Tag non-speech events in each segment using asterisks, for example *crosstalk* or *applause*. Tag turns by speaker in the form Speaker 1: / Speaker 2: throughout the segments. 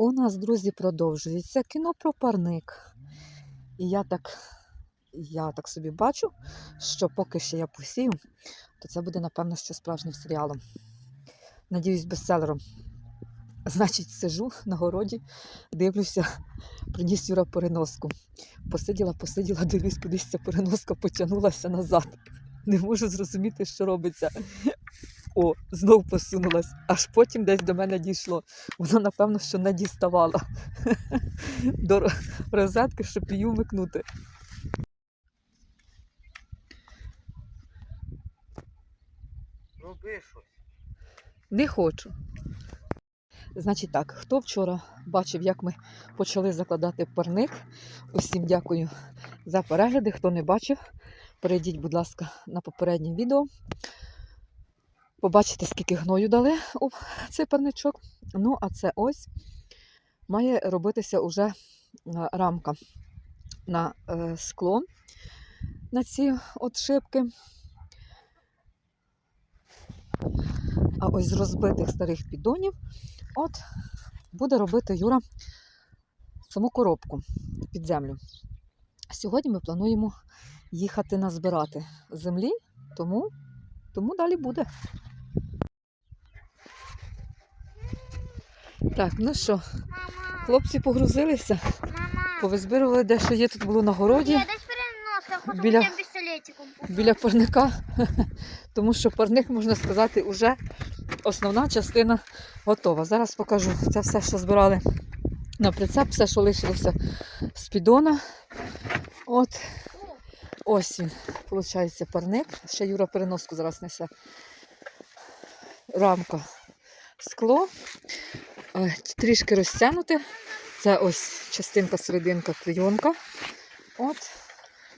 Speaker 1: У нас, друзі, продовжується кіно про парник. І я так, я так собі бачу, що поки ще я посію, то це буде, напевно, що справжнім серіалом. Надіюсь, бестселером. Значить, сижу на городі, дивлюся, приніс Юра переноску. Посиділа, посиділа, дивлюсь, кудись ця переноска потягнулася назад. Не можу зрозуміти, що робиться. О, знов посунулась. Аж потім десь до мене дійшло. Вона, напевно, що не діставала *laughs* до розетки, щоб її вмикнути.
Speaker 2: Роби щось.
Speaker 1: Не хочу. Значить так, хто вчора бачив, як ми почали закладати парник, усім дякую за перегляди. Хто не бачив, перейдіть, будь ласка, на попереднє відео. Побачите, скільки гною дали у цей парничок. Ну, а це ось має робитися уже е, рамка на е, скло на ці от шибки. А ось з розбитих старих піддонів от буде робити Юра саму коробку під землю. Сьогодні ми плануємо їхати назбирати землі, тому, тому далі буде. Так, ну що, хлопці погрузилися, повизбирували де, що є тут було на городі. Біля-
Speaker 3: біля...
Speaker 1: парника, *laughs* тому що парник, можна сказати, уже основна частина готова. Зараз покажу це все, що збирали на прицеп, все, що лишилося з піддона. От ось він, виходить, парник. Ще Юра переноску зараз несе. Рамка скло. Е, Трішки розтягнуте. Це ось частинка серединка клейонка. От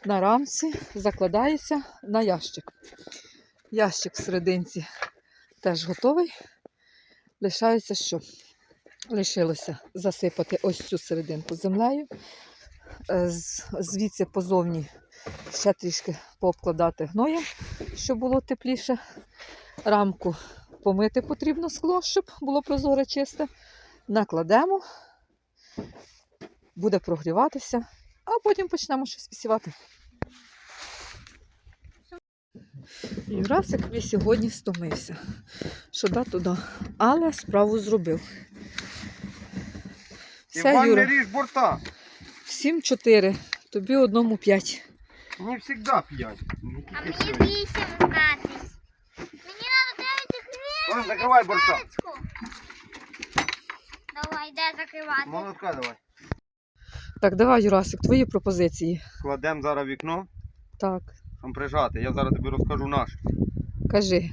Speaker 1: на рамці закладається на ящик. Ящик в серединці теж готовий. Лишається що? Лишилося засипати ось цю серединку землею. Е, Звідси позовні ще трішки пообкладати гноєм, щоб було тепліше. Рамку помити потрібно скло, щоб було прозоре чисте. Накладемо, буде прогріватися, а потім почнемо щось висівати. Юрасик мені сьогодні стомився. Що да туди. Але справу зробив. Все,
Speaker 2: Іван, не
Speaker 1: Юра,
Speaker 2: ріж борта.
Speaker 1: всім чотири, тобі одному п'ять.
Speaker 2: Мені завжди п'ять. Ну,
Speaker 3: А мені
Speaker 2: сьогодні.
Speaker 3: 8 15. Мені треба 9
Speaker 2: Ладно, закривай борта.
Speaker 3: Давай, де закривати?
Speaker 2: Молотка давай.
Speaker 1: Так, давай, Юрасик, твої пропозиції.
Speaker 2: Кладемо зараз вікно,
Speaker 1: Так,
Speaker 2: щоб прижати. Я зараз тобі розкажу наш.
Speaker 1: кажи.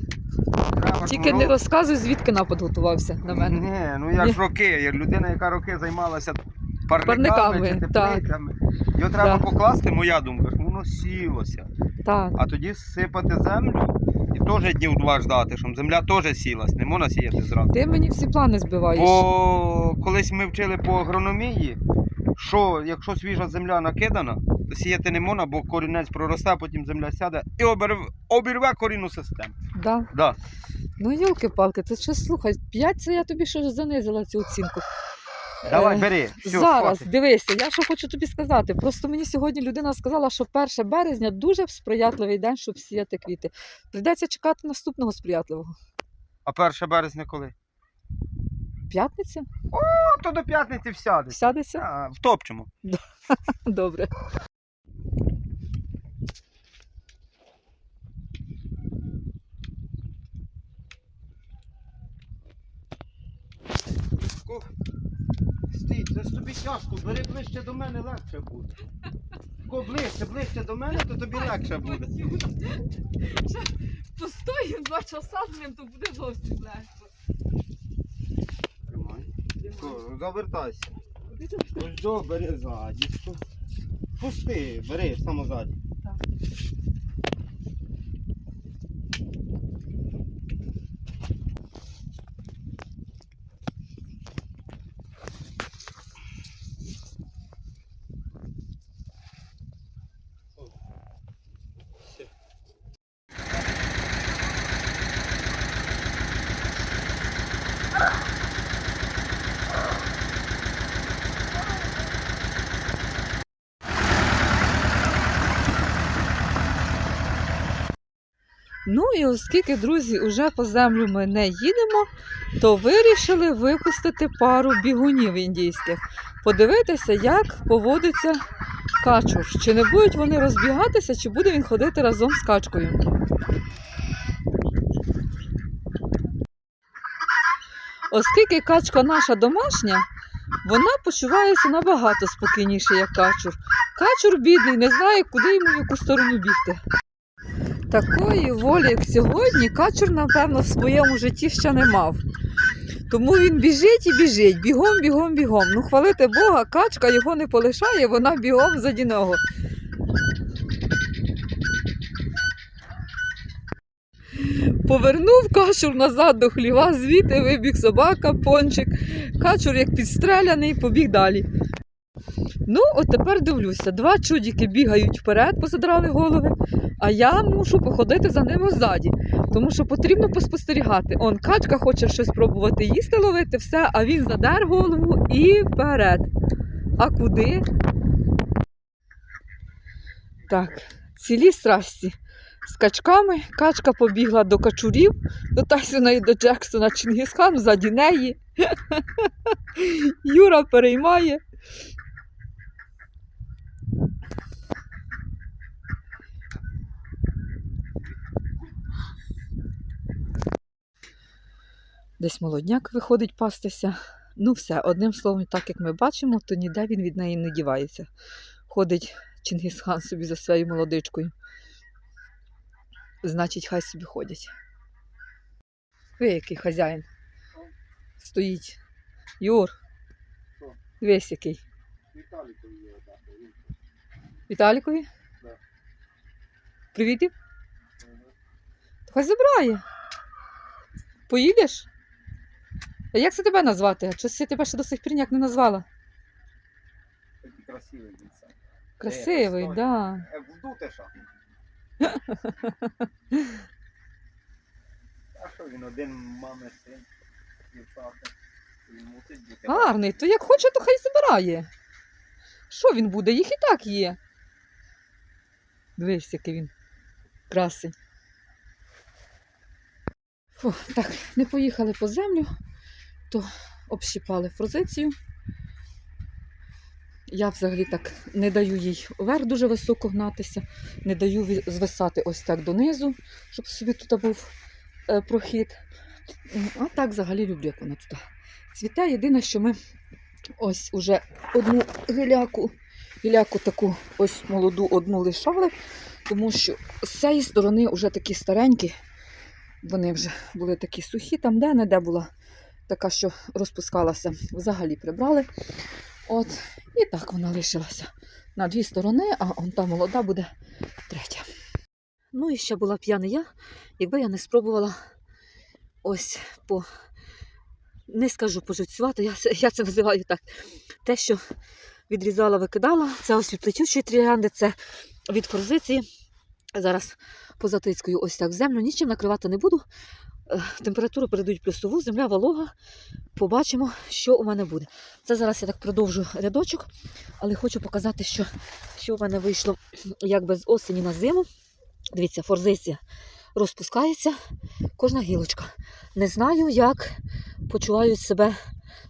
Speaker 2: Треба
Speaker 1: Тільки не розказуй, звідки напад готувався на мене.
Speaker 2: Ні, ну я
Speaker 1: Ні.
Speaker 2: ж роки. Я людина, яка роки займалася
Speaker 1: Парниками,
Speaker 2: парниками, чи
Speaker 1: так.
Speaker 2: теплицями. Його треба
Speaker 1: Так.
Speaker 2: покласти, моя думка, воно сілося.
Speaker 1: Так,
Speaker 2: А тоді сипати землю і теж днів два ждати, щоб земля теж сілась. Не можна сіяти зразу.
Speaker 1: ти мені всі плани збиваєш.
Speaker 2: Бо колись ми вчили по агрономії, що якщо свіжа земля накидана, то сіяти не можна, бо корінець проросте, потім земля сяде і обірве, обірве корінну систему.
Speaker 1: Да.
Speaker 2: Да.
Speaker 1: Ну, йолки-палки, ти що слухай, п'ять це я тобі що занизила цю оцінку.
Speaker 2: Давай, бери. Все,
Speaker 1: Зараз,
Speaker 2: хватить.
Speaker 1: дивися, я що хочу тобі сказати. Просто мені сьогодні людина сказала, що 1 березня дуже сприятливий день, щоб сіяти квіти. Прийдеться чекати наступного сприятливого.
Speaker 2: А 1 березня коли?
Speaker 1: П'ятниця?
Speaker 2: Ну, то до п'ятниці всяде.
Speaker 1: Сядеться?
Speaker 2: А, втопчемо. *laughs*
Speaker 1: Добре.
Speaker 2: Ку- Це тобі тяжко, бери ближче до мене легше буде. Ко ближче, ближче до мене, то тобі легше буде.
Speaker 1: Постоїмо два часа, то буде зовсім легко.
Speaker 2: Тримай. Ко, Завертайся. Ось до, бери ззаді. Пусти, бери само ззаді.
Speaker 1: Так. Ну і оскільки, друзі, уже по землю ми не їдемо, то вирішили випустити пару бігунів індійських. Подивитися, як поводиться качур. Чи не будуть вони розбігатися, чи буде він ходити разом з качкою. Оскільки качка наша домашня, вона почувається набагато спокійніше, як качур. Качур бідний, не знає, куди йому в яку сторону бігти. Такої волі, як сьогодні, качур, напевно, в своєму житті ще не мав. Тому він біжить і біжить, бігом, бігом, бігом. Ну, хвалити Бога, качка його не полишає, вона бігом заді нього. Повернув качур назад до хліва, звідти вибіг собака, пончик. Качур, як підстреляний, побіг далі. Ну, от тепер дивлюся, два чудіки бігають вперед, позадрали голови, а я мушу походити за ними ззаді, тому що потрібно поспостерігати. Он качка хоче щось пробувати їсти, ловити, все, а він задер голову і вперед. А куди? Так, цілі страсті. З качками качка побігла до качурів, до Тайсона і до Джексона Чингісхан ззаді неї. *laughs* Юра переймає. Десь молодняк виходить пастися. Ну все, одним словом, так як ми бачимо, то ніде він від неї не дівається. Ходить Чингісхан собі за своєю молодичкою. Значить, хай собі ходять. Ви який хазяїн? Стоїть. Юр. Весь який. Віталікові?
Speaker 2: Да.
Speaker 1: Привітів? Хай забирає. Поїдеш? А як це тебе назвати? Щось я тебе ще до сих пір ніяк не назвала.
Speaker 2: Такий красивий він сам.
Speaker 1: Красивий,
Speaker 2: Е,
Speaker 1: так. Да.
Speaker 2: Е, вздути що? *laughs* А що він один мами син, дівчата. Він мусить бути.
Speaker 1: Гарний, то як хоче, то хай забирає. Що він буде? Їх і так є. Дивись, який він красень. Фу, так, не поїхали по землю, то общипали форзицію. Я взагалі так не даю їй вверх дуже високо гнатися, не даю звисати ось так донизу, щоб собі тут був е, прохід. А так взагалі люблю, як вона тут цвіте. Єдине, що ми ось уже одну гіляку, гіляку таку ось молоду одну лишали, тому що з цієї сторони вже такі старенькі, вони вже були такі сухі, там де-не-де була така, що розпускалася, взагалі прибрали. От, і так вона лишилася на дві сторони, а он та молода буде третя. Ну і ще була б я якби я не спробувала ось по не скажу пожиттєвати, я, це- я це називаю так. Те, що відрізала, викидала, це ось від плетючої тріанди, це від форзиції. Зараз позатицькою ось так в землю, нічим накривати не буду. Температуру передають плюсову, земля волога. Побачимо, що у мене буде. Це зараз я так продовжу рядочок, але хочу показати, що, що у мене вийшло якби з осені на зиму. Дивіться, форзиція розпускається, кожна гілочка. Не знаю, як почувають себе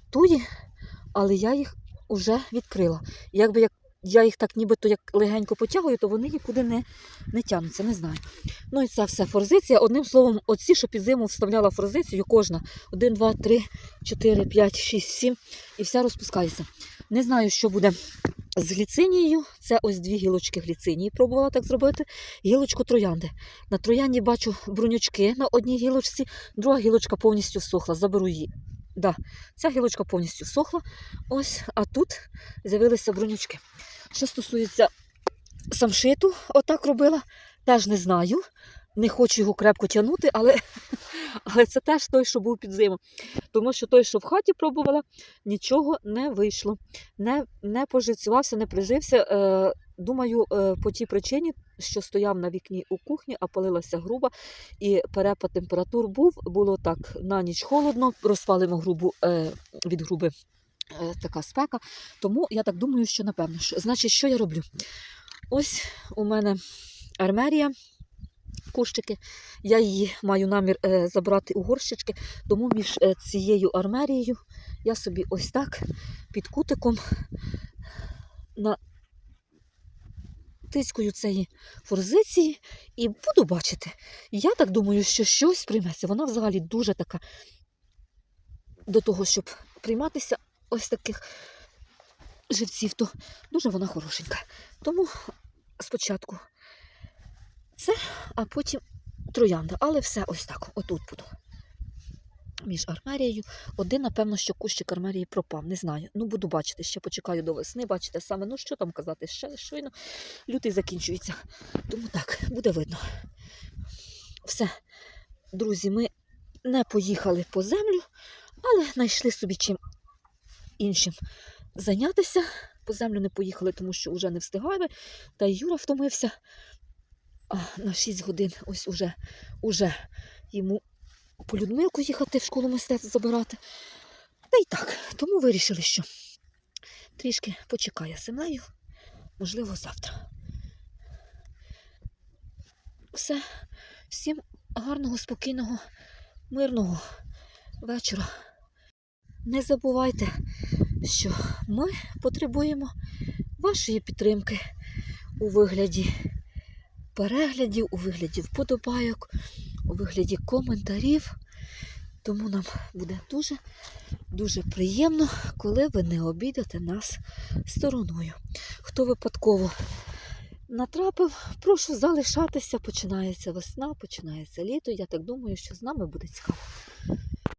Speaker 1: туї, але я їх вже відкрила. Якби як я їх так нібито як легенько потягую, то вони нікуди не, не тягнуться, не знаю. Ну і це все форзиція. Одним словом, оці, що під зиму вставляла форзицію, кожна 1, 2, 3, 4, 5, 6, 7, і вся розпускається. Не знаю, що буде з гліцинією. Це ось дві гілочки гліцинії. Пробувала так зробити. Гілочку троянди. На троянді бачу брунючки на одній гілочці, друга гілочка повністю всохла. Заберу її. Да, ця гілочка повністю всохла. Ось, а тут з'явилися брунючки. Що стосується самшиту, отак робила, теж не знаю. Не хочу його крепко тягнути, але, *laughs* але це теж той, що був під зиму. Тому що той, що в хаті пробувала, нічого не вийшло. Не, не пожицювався, не прижився. Е, думаю, е, по тій причині, що стояв на вікні у кухні, а палилася груба, і перепад температур був. Було так на ніч холодно, розпалимо грубу е, від груби. Е, Така спека, тому я так думаю, що напевно. Значить, що я роблю? Ось у мене армерія кущики. Я її маю намір е, забрати у горщички, тому між е, цією армерією я собі ось так під кутиком на тискою цієї форзиції і буду бачити. Я так думаю, що щось прийметься. Вона взагалі дуже така до того, щоб прийматися ось таких живців, то дуже вона хорошенька. Тому спочатку це, а потім троянда. Але все ось так, отут буду. Між армерією. Один, напевно, що кущик армерії пропав. Не знаю. Ну, буду бачити, ще почекаю до весни. Бачите саме, ну що там казати, ще щойно лютий закінчується. Тому так, буде видно. Все, друзі, ми не поїхали по землю, але знайшли собі чим іншим зайнятися. По землю не поїхали, тому що вже не встигали. Та й Юра втомився. А на 6 годин ось уже, уже йому по Людмилку їхати в школу мистецтв забирати. Та й так, тому вирішили, що трішки почекає землею, можливо, завтра. Все, всім гарного, спокійного, мирного вечора. Не забувайте, що ми потребуємо вашої підтримки у вигляді переглядів, у вигляді вподобайок, у вигляді коментарів. Тому нам буде дуже дуже приємно, коли ви не обійдете нас стороною. Хто випадково натрапив, прошу залишатися. Починається весна, починається літо. Я так думаю, що з нами буде цікаво.